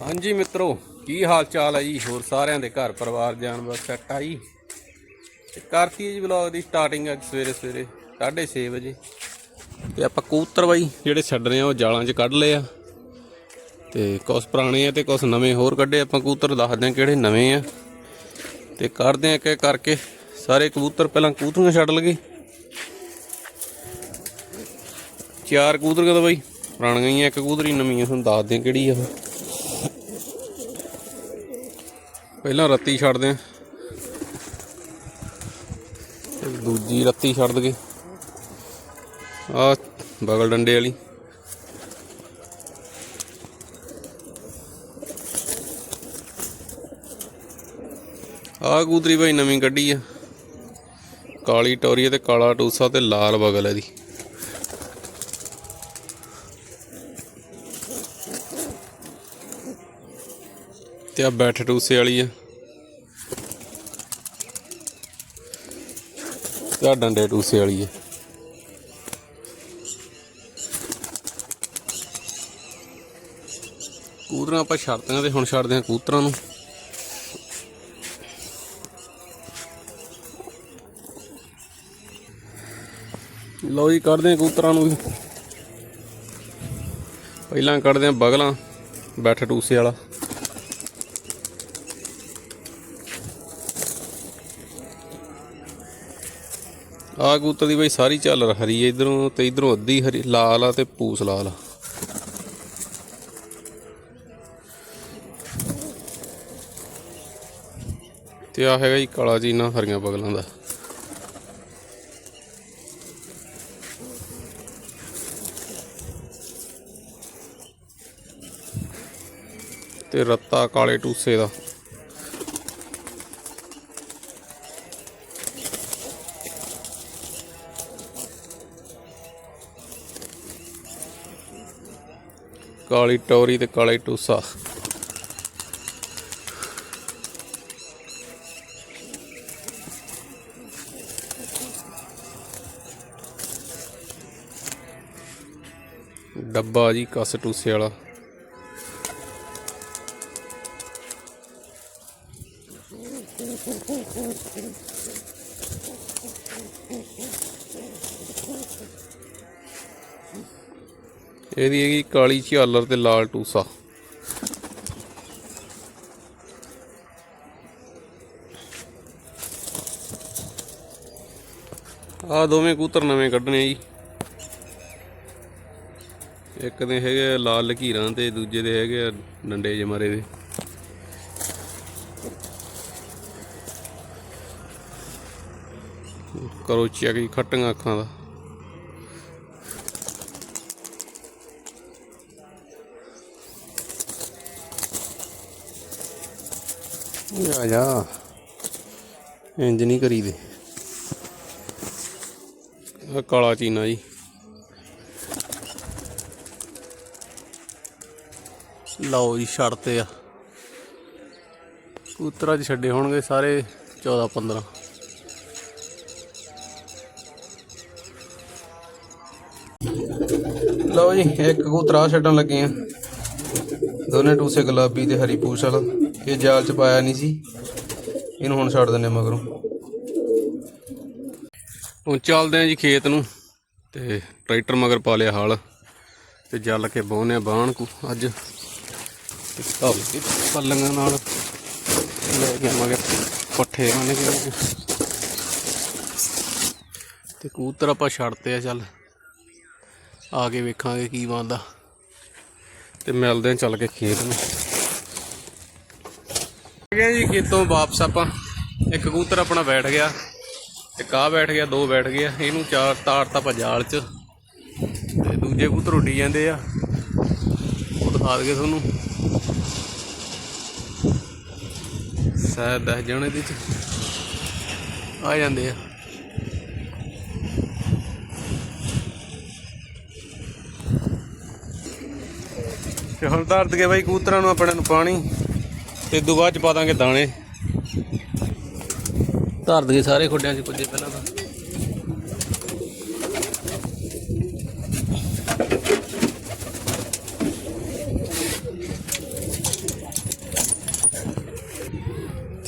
ਹਾਂਜੀ ਮਿੱਤਰੋ, ਕੀ ਹਾਲ ਚਾਲ ਹੈ ਜੀ? ਹੋਰ ਸਾਰਿਆਂ ਦੇ ਘਰ ਪਰਿਵਾਰ, ਜਾਨਵਰ ਸੈੱਟ ਆਈ ਤੇ ਕਰਤੀ ਹੈ ਜੀ ਵਲੌਗ ਦੀ ਸਟਾਰਟਿੰਗ ਅੱਜ ਸਵੇਰੇ ਸਵੇਰੇ 6:30 ਵਜੇ। ਤੇ ਆਪਾਂ ਕਬੂਤਰ ਬਾਈ ਜਿਹੜੇ ਛੱਡਣੇ ਆ, ਉਹ ਜਾਲਾਂ 'ਚ ਕੱਢ ਲਏ ਆ। ਤੇ ਕੁਝ ਪੁਰਾਣੇ ਆ ਤੇ ਕੁਝ ਨਵੇਂ, ਹੋਰ ਕੱਢੇ ਆਪਾਂ ਕਬੂਤਰ, ਦੱਸਦੇ ਆ ਕਿਹੜੇ ਨਵੇਂ ਆ। ਤੇ ਕਰਦੇ ਆ ਇੱਕ ਕਰਕੇ, ਸਾਰੇ ਕਬੂਤਰ ਪਹਿਲਾਂ ਕਬੂਤਰੀਆਂ ਛੱਡ ਲਗੇ ਚਾਰ ਕਬੂਤਰ ਕਦੋਂ ਬਾਈ? ਪੁਰਾਣੀਆਂ ਹੀ ਆ, ਇੱਕ ਕਬੂਤਰੀ ਨਵੀਂ ਆ ਤੁਹਾਨੂੰ ਦੱਸਦੇ ਆ ਕਿਹੜੀ ਆ ਉਹ। ਪਹਿਲਾਂ ਰੱਤੀ ਛੱਡਦੇ ਆ। ਦੂਜੀ ਰੱਤੀ ਛੱਡ ਦਗੇ ਆ ਬਗਲ ਡੰਡੇ ਵਾਲੀ। ਆ ਕਬੂਤਰੀ ਭਾਈ ਨਵੀਂ ਗੱਡੀ ਆ। ਕਾਲੀ ਟੋਰੀ ਆ ਤੇ ਕਾਲਾ ਟੂਸਾ ਤੇ ਲਾਲ ਬਗਲ ਇਹਦੀ। ਤੇ ਆ ਬੈਠ ਟੂਸੇ ਵਾਲੀ ਆ। ਤੇ ਆ ਡੰਡੇ ਟੂਸੇ ਵਾਲੀ ਆ। ਕੂਤਰਾਂ ਆਪਾਂ ਛੱਡਦੇ ਤੇ ਹੁਣ ਛੱਡਦੇ ਆ ਕੂਤਰਾਂ ਨੂੰ। ਲਓ ਜੀ, ਕੱਢਦੇ ਆ ਕੂਤਰਾਂ ਨੂੰ ਵੀ। ਪਹਿਲਾਂ ਕੱਢਦੇ ਆ ਬਗਲਾਂ, ਬੈਠ ਟੂਸੇ ਵਾਲਾ। ਆ ਕਬੂਤਰ ਦੀ ਬਈ ਸਾਰੀ ਝਾਲਰ ਹਰੀ ਹੈ, ਇਧਰੋਂ ਤੇ ਇਧਰੋਂ ਅੱਧੀ ਹਰੀ, ਲਾਲ ਆ ਤੇ ਪੂਸ ਲਾਲ ਆ। ਤੇ ਆ ਹੈਗਾ ਜੀ ਕਾਲਾ ਜੀਨਾ ਹਰੀਆਂ ਬਗਲਾਂ ਦਾ। ਤੇ ਰੱਤਾ ਕਾਲੇ ਟੂਸੇ ਦਾ। ਕਾਲੀ ਟੋਰੀ ਤੇ ਕਾਲੇ ਟੂਸਾ। ਡੱਬਾ ਜੀ ਕਸ ਟੂਸੇ ਵਾਲਾ। ਇਹਦੀ ਹੈਗੀ ਕਾਲੀ ਝਾਲਰ ਤੇ ਲਾਲ ਟੂਸਾ। ਆ ਦੋਵੇਂ ਕੂਤਰ ਨਵੇਂ ਕੱਢਣੇ ਜੀ। ਇੱਕ ਦੇ ਹੈਗੇ ਆ ਲਾਲ ਲਕੀਰਾਂ ਤੇ, ਦੂਜੇ ਦੇ ਹੈਗੇ ਆ ਡੰਡੇ ਜੇ ਮਾਰੇ ਦੇ। ਕਰੋ ਚੈੱਕ ਜੀ ਖੱਟੀਆਂ ਅੱਖਾਂ ਦਾ। ਆ ਜਾ। ਇੰਜ ਨਹੀਂ ਕਰੀਦੇ। ਆ ਕਾਲਾ ਚੀਨਾ ਜੀ। ਲਓ ਜੀ ਛੱਡਤੇ ਆ। ਕੂਤਰਾ 'ਚ ਛੱਡੇ ਹੋਣਗੇ ਸਾਰੇ 14 15 ਲਓ ਜੀ, ਇੱਕ ਕੂਤਰਾ ਛੱਡਣ ਲੱਗੇ ਆ। ਦੋਨੇ ਟੂਸੇ ਗੁਲਾਬੀ ਤੇ ਹਰੀ ਪੂਛ ਵਾਲਾ। ਇਹ ਜਾਲ 'ਚ ਪਾਇਆ ਨਹੀਂ ਸੀ। ਇਹਨੂੰ ਹੁਣ ਛੱਡ ਦਿੰਨੇ ਮਗਰੋਂ। ਹੁਣ ਚੱਲਦੇ ਆ ਜੀ ਖੇਤ ਨੂੰ ਤੇ ਟਰੈਕਟਰ ਮਗਰ ਪਾ ਲਿਆ ਹਾਲ ਤੇ ਜਲ ਕੇ ਬਾਉਨੇ ਬਾਣ ਕੋ ਅੱਜ। ਤੇ ਧਾਲ ਕੇ ਪੱਲੀਆਂ ਨਾਲ ਲੈ ਕੇ ਮਗਰ ਪੱਠੇ ਆਣੇ ਕਿ ਤੇ ਕਬੂਤਰ ਆਪਾਂ ਛੱਡਤੇ ਆ ਚੱਲ। ਆ ਕੇ ਵੇਖਾਂਗੇ ਕੀ ਬਣਦਾ। ਤੇ ਮਿਲਦੇ ਆ ਚੱਲ ਕੇ ਖੇਤ ਨੂੰ। ਆ ਜੀ ਖੇਤੋਂ ਵਾਪਸ ਆਪਾਂ। ਇੱਕ ਕਬੂਤਰ ਆਪਣਾ ਬੈਠ ਗਿਆ, ਇੱਕ ਆ ਬੈਠ ਗਿਆ, ਦੋ ਬੈਠ ਗਿਆ ਇਹਨੂੰ ਚਾਰ ਤਾਰਤਾ ਆਪਾਂ ਜਾਲ 'ਚ। ਤੇ ਦੂਜੇ ਕਬੂਤਰ ਉੱਡੀ ਜਾਂਦੇ ਆ। ਉਹ ਦਿਖਾ ਦਗੇ ਤੁਹਾਨੂੰ। ਸ਼ਾਇਦ ਦਸ ਜਾਣੇ ਦੇ ਚ ਆ ਜਾਂਦੇ ਆ। ਤੇ ਹੁਣ ਧਰ ਦਗੇ ਬਾਈ ਕੂਤਰਾਂ ਨੂੰ, ਆਪਣੇ ਨੂੰ ਪਾਣੀ ਤੇ ਦੋ ਬਾਅਦ ਚ ਪਾ ਦਾਂਗੇ ਦਾਣੇ। ਧਰ ਦਗੇ ਸਾਰੇ ਖੁੱਡਿਆਂ ਚ ਪੁੱਜੇ ਪਹਿਲਾਂ ਤਾਂ।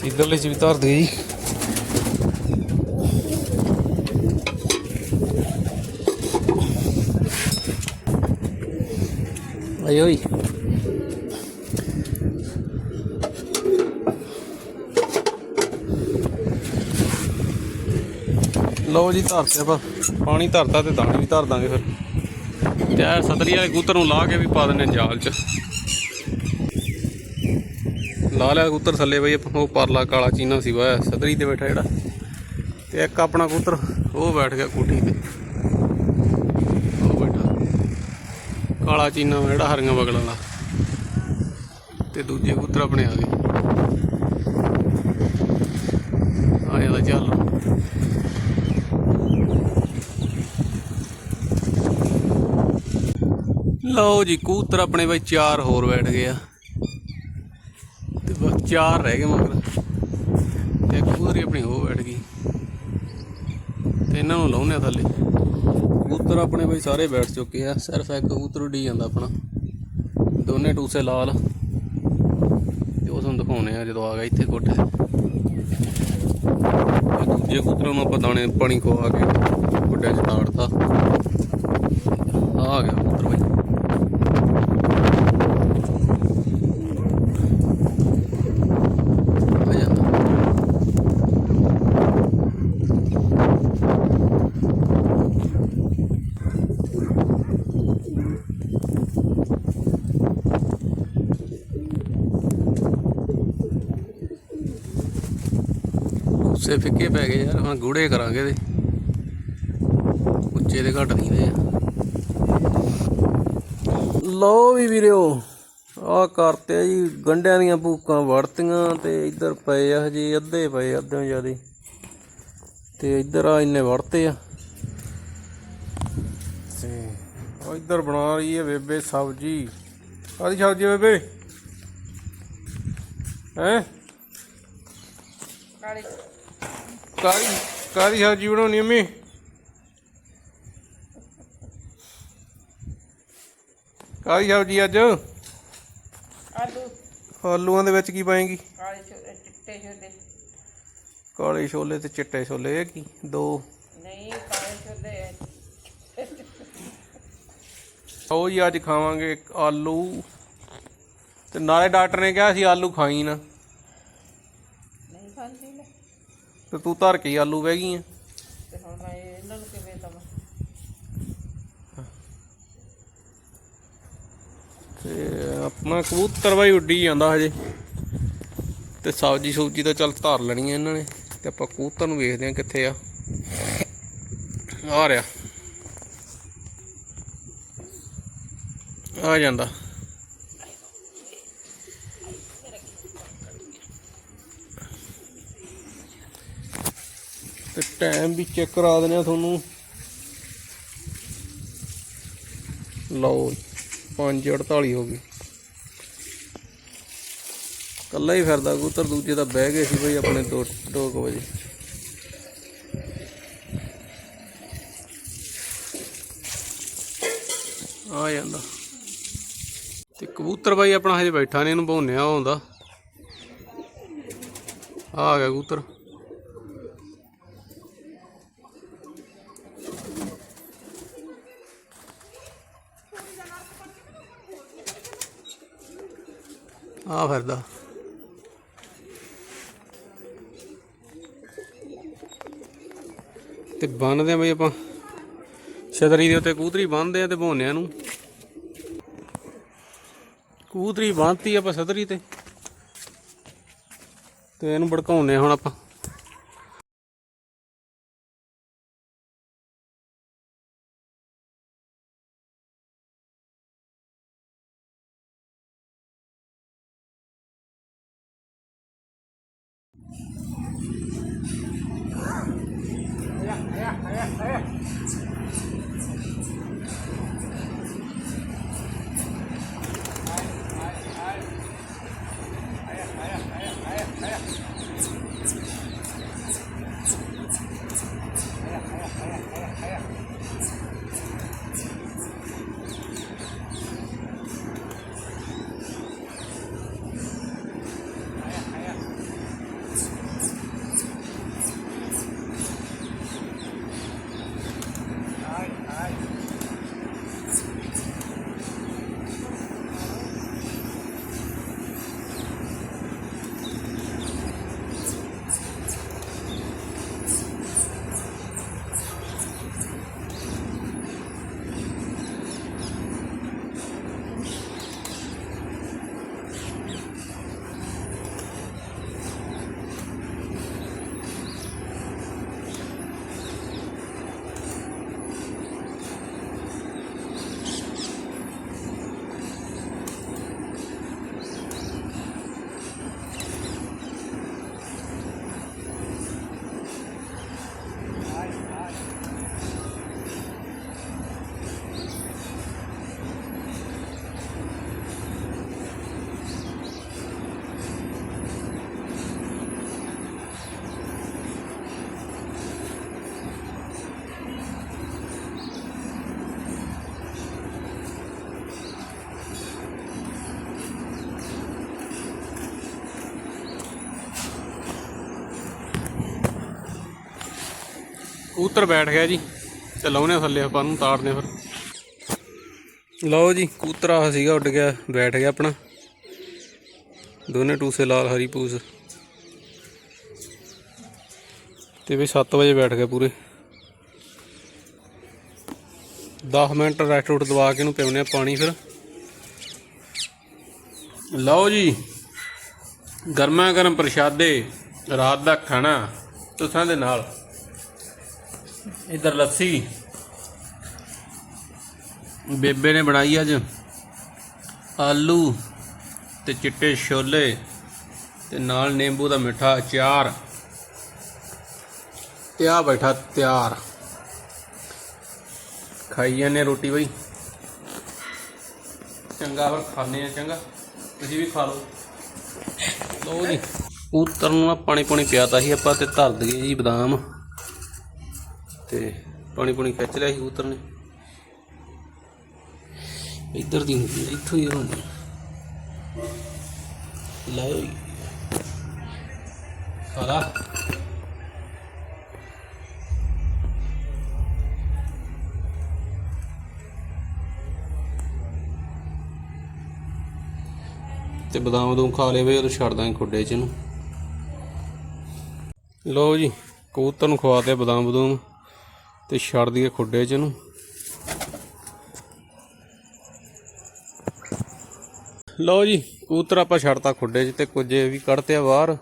ਇਧਰਲੇ ਚ ਵੀ ਧਰ ਦਗੇ ਜੀ। ਆਈ ਲਓ ਜੀ ਧਰਤੇ ਆਪਾਂ, ਪਾਣੀ ਧਰਤਾ ਤੇ ਦਾਣੇ ਵੀ ਧਰ ਦਾਂਗੇ ਫਿਰ। ਯਾਰ ਸਤਰੀ ਵਾਲੇ ਕਬੂਤਰ ਨੂੰ ਲਾ ਕੇ ਵੀ ਪਾ ਦਿੰਨੇ ਜਾਲ 'ਚ। ਲਾ ਲਿਆ ਕਬੂਤਰ ਥੱਲੇ ਬਈ ਆਪਾਂ, ਉਹ ਪਰਲਾ ਕਾਲਾ ਚੀਨਾ ਸੀ ਵਾ ਸਤਰੀ ਤੇ ਬੈਠਾ ਜਿਹੜਾ। ਤੇ ਇੱਕ ਆਪਣਾ ਕਬੂਤਰ ਉਹ ਬੈਠ ਗਿਆ ਕੋਠੀ ਤੇ ਉਹ ਬੈਠਾ ਕਾਲਾ ਚੀਨਾ ਵਾ ਜਿਹੜਾ ਹਰੀਆਂ ਬਗਲਾਂ ਦਾ। ਤੇ ਦੂਜੇ ਕਬੂਤਰ ਆਪਣੇ ਆ ਗਏ। ਆ ਜਾਂਦਾ ਚੱਲ। ਲਓ ਜੀ, ਕਬੂਤਰ ਆਪਣੇ ਬਈ ਚਾਰ ਹੋਰ ਬੈਠ ਗਏ ਆ। ਤੇ ਬਸ ਚਾਰ ਰਹਿ ਗਏ ਮਗਰ। ਤੇ ਇੱਕ ਕਬੂਤਰੀ ਆਪਣੀ ਹੋ ਬੈਠ ਗਈ। ਤੇ ਇਹਨਾਂ ਨੂੰ ਲਾਉਨੇ ਆ ਥੱਲੇ। ਕਬੂਤਰ ਆਪਣੇ ਬਈ ਸਾਰੇ ਬੈਠ ਚੁੱਕੇ ਆ, ਸਿਰਫ ਇੱਕ ਕਬੂਤਰ ਉੱਡੀ ਜਾਂਦਾ ਆਪਣਾ। ਦੋਨੇ ਟੂਸੇ ਲਾਲ। ਤੇ ਉਹ ਤੁਹਾਨੂੰ ਦਿਖਾਉਣੇ ਆ ਜਦੋਂ ਆ ਗਿਆ ਇੱਥੇ ਕੋਠੇ। ਦੂਜੇ ਕਬੂਤਰਾਂ ਨੂੰ ਆਪਾਂ ਦਾਣੇ ਪਾਣੀ ਖਵਾ ਕੇ ਗੁੱਡਿਆਂ 'ਚ ਤਾੜਤਾ। ਆ ਗਿਆ ਕਬੂਤਰ ਬਾਈ। ਉਸੇ ਫਿੱਕੇ ਪੈ ਗਏ ਯਾਰ ਹੁਣ ਗੂੜੇ ਕਰਾਂਗੇ ਤੇ ਉੱਚੇ ਦੇ ਘੱਟ ਨਹੀਂ ਦੇ ਲਓ ਵੀ ਵੀਰਿਓ ਆ ਕਰਤੇ ਆ ਜੀ ਗੰਡਿਆਂ ਦੀਆਂ ਭੂਕਾਂ ਵੜਤੀਆਂ ਤੇ ਇੱਧਰ ਪਏ ਆ ਹਜੇ ਅੱਧੇ ਪਏ ਅੱਧਿਓਂ ਜ਼ਿਆਦੇ। ਤੇ ਇੱਧਰ ਆ ਇੰਨੇ ਵੜਤੇ ਆ। ਤੇ ਉਹ ਇੱਧਰ ਬਣਾ ਰਹੀ ਹੈ ਬੇਬੇ ਸਬਜੀ। ਕਾਦੀ ਸਬਜੀ ਬੇਬੇ? ਹੈ? ਕਾਲੀ ਕਾਦੀ ਕਾਦੀ ਸਬਜੀ ਬਣਾਉਣੀ ਅੰਮੀ ਕਾਦੀ ਸਬਜੀ ਅੱਜ? ਆਲੂ। ਆਲੂਆਂ ਦੇ ਵਿੱਚ ਕੀ ਪਾਏਗੀ? ਕਾਲੇ ਛੋਲੇ ਚਿੱਟੇ ਛੋਲੇ। ਕਾਲੇ ਛੋਲੇ ਤੇ ਚਿੱਟੇ ਛੋਲੇ ਇਹ ਕੀ? ਦੋ। ਨਹੀਂ ਕਾਲੇ ਛੋਲੇ। ਉਹ ਜੀ ਅੱਜ ਖਾਵਾਂਗੇ ਆਲੂ। ਤੇ ਨਾਲੇ ਡਾਕਟਰ ਨੇ ਕਿਹਾ ਸੀ ਆਲੂ ਖਾਈ ਨਾ। ਤੇ ਤੂੰ ਧਰ ਕੇ ਹੀ ਆਲੂ ਬਹਿ ਗਈ ਆ। ਤੇ ਹੁਣ ਮੈਂ ਇਹਨਾਂ ਨੂੰ ਕਿਵੇਂ ਦਵਾਂ? ਤੇ ਆਪਣਾ ਕਬੂਤਰ ਬਾਈ ਉੱਡੀ ਜਾਂਦਾ ਹਜੇ। ਤੇ ਸਬਜੀ ਸੂਜੀ ਤਾਂ ਚੱਲ ਧਰ ਲੈਣੀ ਆ ਇਹਨਾਂ ਨੇ। ਤੇ ਆਪਾਂ ਕਬੂਤਰ ਨੂੰ ਵੇਖਦੇ ਆ ਕਿੱਥੇ ਆ। ਆ ਰਿਹਾ। ਆ ਜਾਂਦਾ। ਤੇ ਟਾਈਮ ਵੀ ਚੈੱਕ ਕਰਾ ਦਿੰਦੇ ਆ ਤੁਹਾਨੂੰ। ਲਓ 5:48 ਹੋ ਗਈ। ਕੱਲਾ ਹੀ ਫਿਰਦਾ, ਕਬੂਤਰ ਦੂਜੇ ਤਾਂ ਬਹਿ ਗਏ ਸੀ ਬਈ ਆਪਣੇ 2 2 ਵਜੇ। ਆ ਜਾਂਦਾ। ਤੇ ਕਬੂਤਰ ਬਾਈ ਆਪਣਾ ਹਜੇ ਬੈਠਾ ਨਹੀਂ ਇਹਨੂੰ ਭੌਨਿਆ ਹੁੰਦਾ। ਆ ਗਿਆ ਕਬੂਤਰ। ਆ ਫਿਰਦਾ। ਤੇ ਬੰਨਦੇ ਆ ਬਈ ਆਪਾਂ। ਛਤਰੀ ਦੇ ਉੱਤੇ ਕੂਤਰੀ ਬੰਨਦੇ ਆ ਤੇ ਭੌਨਿਆਂ ਨੂੰ। ਕੂਤਰੀ ਬੰਨਤੀ ਆਪਾਂ ਛਤਰੀ ਤੇ। ਤੇ ਇਹਨੂੰ ਭੜਕਾਉਂਦੇ ਆ ਹੁਣ ਆਪਾਂ। Ayan, ayan. ਕਬੂਤਰ ਬੈਠ ਗਿਆ ਜੀ। ਤੇ ਲਾਉਨੇ ਥੱਲੇ ਆਪਾਂ ਨੂੰ ਤਾੜਨੇ ਫਿਰ। ਲਓ ਜੀ, ਕਬੂਤਰ ਆ ਸੀਗਾ, ਉੱਡ ਗਿਆ, ਬੈਠ ਗਿਆ ਆਪਣਾ। ਦੋਨੇ ਟੂਸੇ ਲਾਲ ਹਰੀ ਪੂਸ। ਤੇ ਵੀ 7 ਵਜੇ ਬੈਠ ਗਿਆ ਪੂਰੇ। 10 ਮਿੰਟ ਰੈਸਟ ਰੂਟ ਦਵਾ ਕੇ ਇਹਨੂੰ ਪਿਉਨੇ ਆ ਪਾਣੀ ਫਿਰ। ਲਓ ਜੀ, ਗਰਮਾ ਗਰਮ ਪ੍ਰਸ਼ਾਦੇ, ਰਾਤ ਦਾ ਖਾਣਾ, ਤੁਸਾਂ ਦੇ ਨਾਲ। ਇਧਰ ਲੱਸੀ। ਬੇਬੇ ਨੇ ਬਣਾਈ ਅੱਜ ਆਲੂ ਤੇ ਚਿੱਟੇ ਛੋਲੇ ਤੇ ਨਾਲ ਨਿੰਬੂ ਦਾ ਮਿੱਠਾ ਅਚਾਰ। ਤੇ ਆ ਬੈਠਾ ਤਿਆਰ। ਖਾਈ ਜਾਂਦੇ ਰੋਟੀ ਬਈ। ਚੰਗਾ ਫਿਰ ਖਾਣੇ ਆ, ਚੰਗਾ। ਤੁਸੀਂ ਵੀ ਖਾ ਲਓ। ਲਓ ਜੀ। ਕਬੂਤਰ ਨੂੰ ਪਾਣੀ ਪਾਣੀ ਪਿਆਤਾ ਸੀ ਆਪਾਂ ਤੇ ਧਰ ਦਈਏ ਜੀ ਬਦਾਮ। ਤੇ ਪਾਣੀ ਪਾਣੀ ਖਿੱਚ ਲਿਆ ਸੀ ਕਬੂਤਰ ਨੇ। ਇੱਧਰ ਦੀ ਹੁੰਦੀ ਆ, ਇੱਥੋਂ ਹੀ ਹੁੰਦੀ ਲਾਓ ਜੀ ਤੇ ਬਦਾਮ ਬਦੂਮ ਖਾ ਲਏ ਉਹ ਛੱਡ ਦਾਂਗੇ ਖੁੱਡੇ 'ਚ ਇਹਨੂੰ। ਲਓ ਜੀ ਕਬੂਤਰ ਨੂੰ ਖਵਾ ਖਵਾਤੇ ਬਦਾਮ ਬਦੂਮ। ਤੇ ਛੱਡ ਦਈਏ ਖੁੱਡੇ 'ਚ ਇਹਨੂੰ। ਲਓ ਜੀ ਕੂਤਰ ਆਪਾਂ ਛੱਡਤਾ ਖੁੱਡੇ 'ਚ ਤੇ ਕੁਝ ਵੀ ਕੱਢਤੇ ਆ ਬਾਹਰ।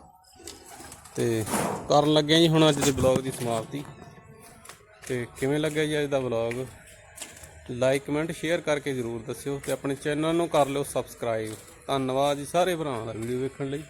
ਤੇ ਕਰਨ ਲੱਗੇ ਜੀ ਹੁਣ ਅੱਜ ਦੇ ਬਲੌਗ ਦੀ ਸਮਾਪਤੀ। ਤੇ ਕਿਵੇਂ ਲੱਗਿਆ ਜੀ ਅੱਜ ਦਾ ਬਲੌਗ ਲਾਈਕ ਕਮੈਂਟ ਸ਼ੇਅਰ ਕਰਕੇ ਜਰੂਰ ਦੱਸਿਓ ਤੇ ਆਪਣੇ ਚੈਨਲ ਨੂੰ ਕਰ ਲਿਓ ਸਬਸਕ੍ਰਾਈਬ ਧੰਨਵਾਦ ਜੀ ਸਾਰੇ ਭਰਾਵਾਂ ਦਾ ਵੀਡੀਓ ਵੇਖਣ ਲਈ।